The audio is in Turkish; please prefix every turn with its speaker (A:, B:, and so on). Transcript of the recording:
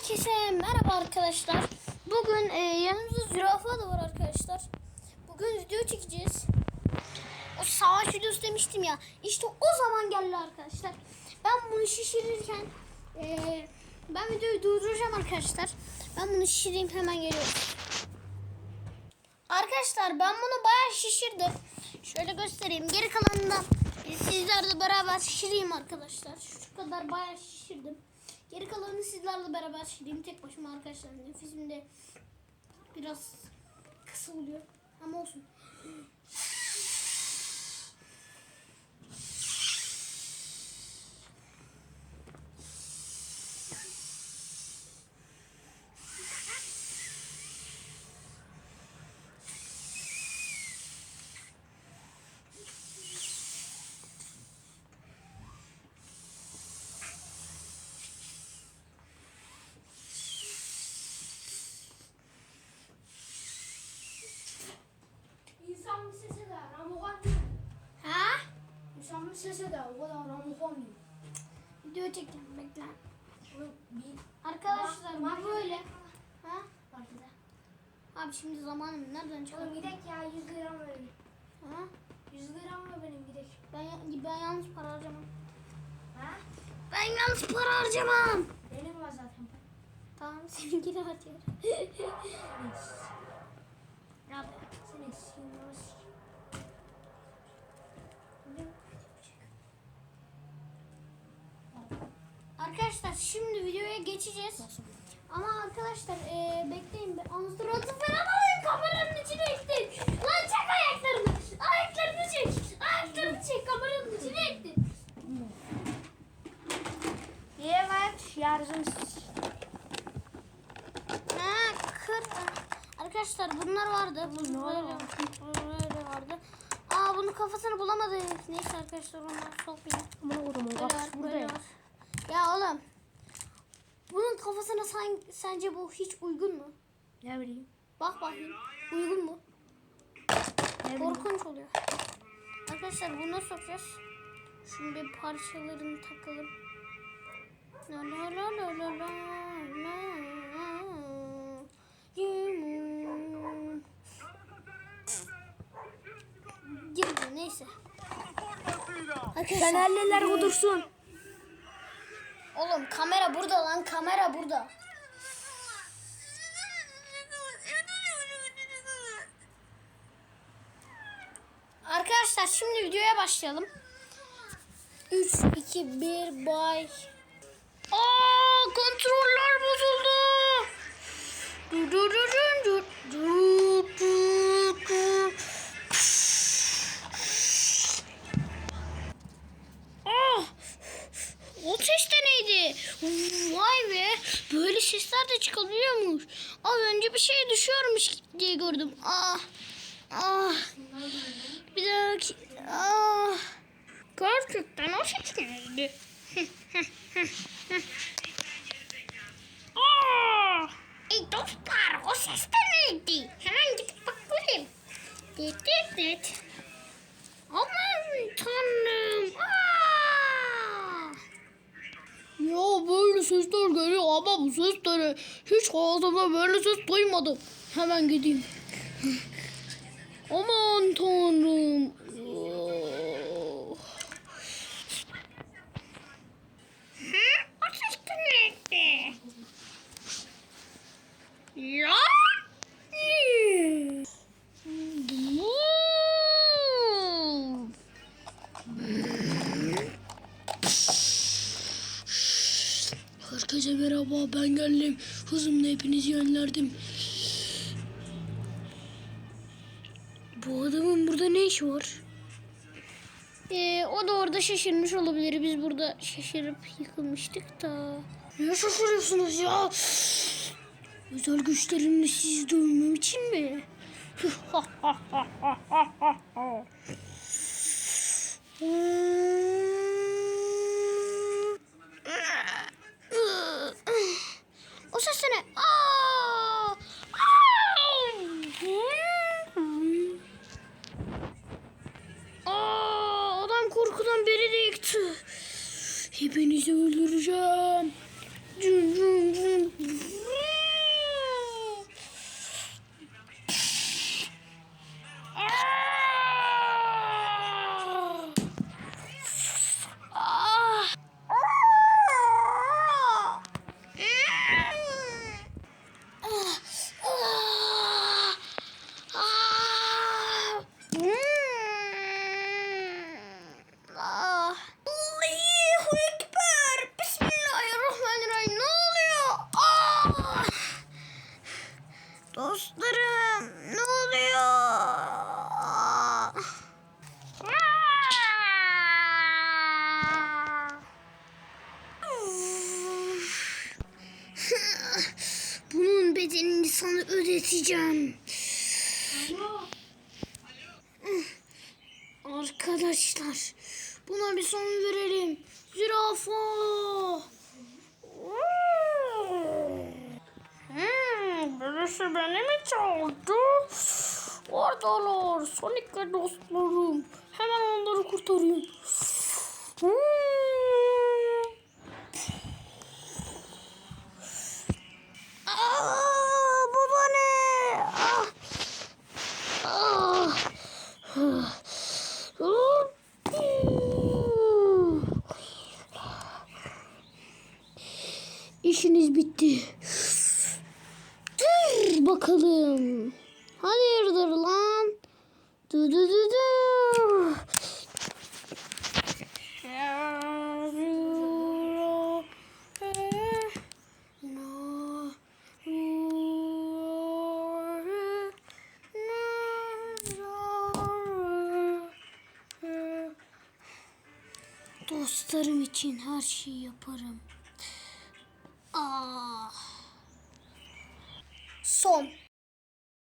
A: Herkese merhaba arkadaşlar. Bugün e, yanımızda zürafa da var arkadaşlar. Bugün video çekeceğiz. O savaş videosu demiştim ya. İşte o zaman geldi arkadaşlar. Ben bunu şişirirken e, ben videoyu durduracağım arkadaşlar. Ben bunu şişireyim hemen geliyorum. Arkadaşlar ben bunu bayağı şişirdim. Şöyle göstereyim. Geri kalanından sizlerle beraber şişireyim arkadaşlar. Şu kadar bayağı şişirdim. Geri kalanını sizlerle beraber şişireyim. Tek başıma arkadaşlar. Nefesim de biraz kısa oluyor. Ama olsun.
B: İnsan bir ses eder o kadar ama olmuyor.
A: Video çekeceğim. Bekle. Arkadaşlar bu böyle. Ha?
B: de.
A: Abi şimdi zamanım nereden çıkıyor?
B: Oğlum gidek ya 100 gram verin.
A: Ha?
B: 100 gram ver benim gidek.
A: Ben, ben yalnız para harcamam.
B: Ha?
A: Ben yalnız para harcamam.
B: Benim var zaten.
A: Tamam seninkini harcıyorum.
B: Senin.
A: Abi.
B: Senin. Senin.
A: Arkadaşlar şimdi videoya geçeceğiz. Ama arkadaşlar eee bekleyin bir anstrontu falan alayım kameranın içine ektin. Lan çek ayaklarını. Ayaklarını çek. Ayaklarını çek kameranın içine ektin.
B: Evet yardım.
A: Ha kır. Arkadaşlar bunlar vardı. Bu böyle, vardı. Aa bunun kafasını bulamadık. Neyse arkadaşlar onları sokmayayım.
B: Aman oğlum
A: var, böyle var. Ya oğlum. Bunun kafasına sen, sence bu hiç uygun mu?
B: Ne bileyim.
A: Bak bakayım. Uygun mu?
B: Ne bileyim.
A: Korkunç oluyor. Arkadaşlar bunu nasıl sokacağız? Bir parçalarını takalım. La la la la la la. Girdi neyse. Arkadaşlar.
B: Fenerliler kudursun.
A: Oğlum kamera burada lan kamera burada. Arkadaşlar şimdi videoya başlayalım. 3, 2, 1, bay. Aa kontroller bozuldu. Du du du du du du du. Ah! O ses de neydi? Vay be. Böyle sesler de çıkabiliyormuş. Az önce bir şey düşüyormuş diye gördüm. Ah. Ah. Bir dakika. Ah. Gerçekten o ses neydi? ah. Ey dostlar o ses de neydi? Hemen gidip bakalım. Dit dit dit. Aman tanrım. Aa! Ya böyle sesler geliyor ama bu sesleri hiç hayatımda böyle ses duymadım. Hemen gideyim. Aman tanrım. Oh. Ya? Herkese merhaba ben geldim. Hızımla hepinizi yönlerdim. Bu adamın burada ne işi var? Ee, o da orada şaşırmış olabilir. Biz burada şaşırıp yıkılmıştık da. Ne şaşırıyorsunuz ya? Özel güçlerimle sizi dövmem için mi? O ses ne? Aa! Aa! Adam korkudan beni de yıktı. Hepinizi öldüreceğim. Cüm, cüm, cüm. Dostlarım ne oluyor? Bunun bedelini sana ödeteceğim. Arkadaşlar buna bir son verelim. Zürafa. Hmm, birisi beni mi çaldı? Oradalar. Sonic ve dostlarım. Hemen onları kurtarayım. Hmm. Aa, bu da ne? Ah. Ah. İşiniz bitti. Bakalım. Hayırdır lan? Du du du du. Dostlarım için her şeyi yaparım. Ah. Son.